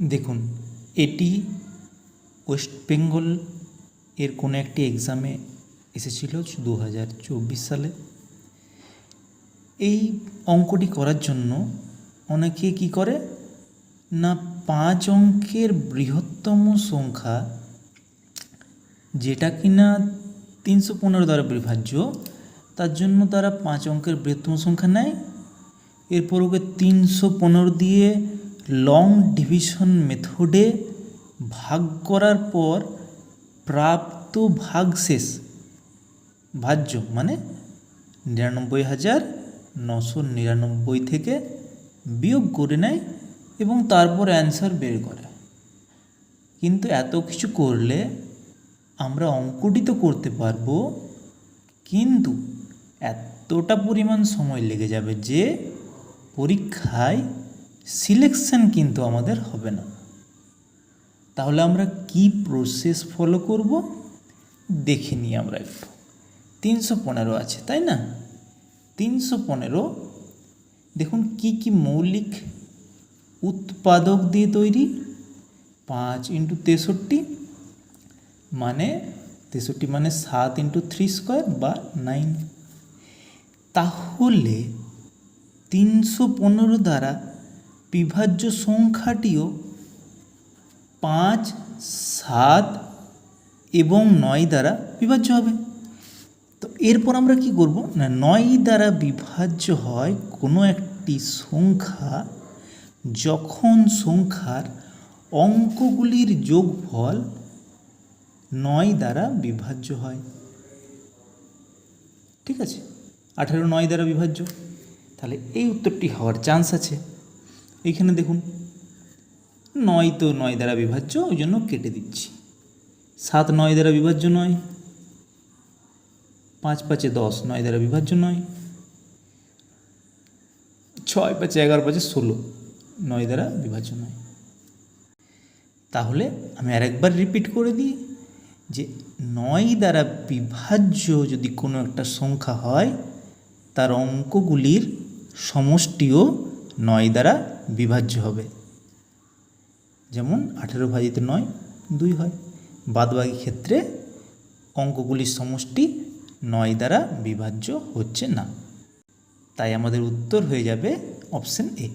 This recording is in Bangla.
দেখুন, এটি ওয়েস্ট বেঙ্গল এর কোনো একটি এক্সামে এসেছিল দু হাজার চব্বিশ সালে। এই অঙ্কটি করার জন্য অনেকে কি করে? না, পাঁচ অঙ্কের বৃহত্তম সংখ্যা যেটা কিনা তিনশো পনেরো দ্বারা বিভাজ্য, তার জন্য তারা পাঁচ অঙ্কের বৃহত্তম সংখ্যা নেয়। এরপর ওকে তিনশো পনেরো দিয়ে লং ডিভিশন মেথডে ভাগ করার পর প্রাপ্ত ভাগশেষ ভাজ্য মানে নিরানব্বই হাজার নশো নিরানব্বই থেকে বিয়োগ করে নেয় এবং তারপর অ্যান্সার বের করে। কিন্তু এত কিছু করলে আমরা অঙ্কটি তো করতে পারব, কিন্তু এতটা পরিমাণ সময় লেগে যাবে যে পরীক্ষায় সিলেকশন কিন্তু আমাদের হবে না। তাহলে আমরা কি প্রসেস ফলো করব? দেখে নিই আমরা একটু। তিনশো পনেরো আছে, তাই না? তিনশো পনেরো। দেখুন কি কি মৌলিক উৎপাদক দিয়ে তৈরি। পাঁচ ইন্টু তেষট্টি মানে তেষট্টি মানে সাত ইন্টু থ্রি স্কোয়ার বা নাইন। তাহলে তিনশো পনেরো দ্বারা বিভাজ্য সংখ্যাটিও পাঁচ, সাত এবং নয় দ্বারা বিভাজ্য হবে। তো এরপর আমরা কি করব? না, নয় দ্বারা বিভাজ্য হয় কোনো একটি সংখ্যা যখন সংখ্যার অঙ্কগুলির যোগফল নয় দ্বারা বিভাজ্য হয়। ঠিক আছে? আঠেরো নয় দ্বারা বিভাজ্য। তাহলে এই উত্তরটি হওয়ার চান্স আছে। এইখানে দেখুন। নয় তো নয় দ্বারা বিভাজ্য ওই জন্য কেটে দিচ্ছি। সাত নয় দ্বারা বিভাজ্য নয়। পাঁচ পাঁচে দশ নয় দ্বারা বিভাজ্য নয়। ছয় পাঁচে এগারো পাঁচে ষোলো নয় দ্বারা বিভাজ্য নয়। তাহলে আমি আরেকবার রিপিট করে দিই যে নয় দ্বারা বিভাজ্য যদি কোনো একটা সংখ্যা হয়, তার অঙ্কগুলির সমষ্টিও নয় দ্বারা বিভাজ্য হবে। যেমন আঠেরো ভাজিত নয়, দুই হয়। বাদবাকি ক্ষেত্রে অঙ্কগুলির সমষ্টি নয় দ্বারা বিভাজ্য হচ্ছে না। তাই আমাদের উত্তর হয়ে যাবে অপশন এ।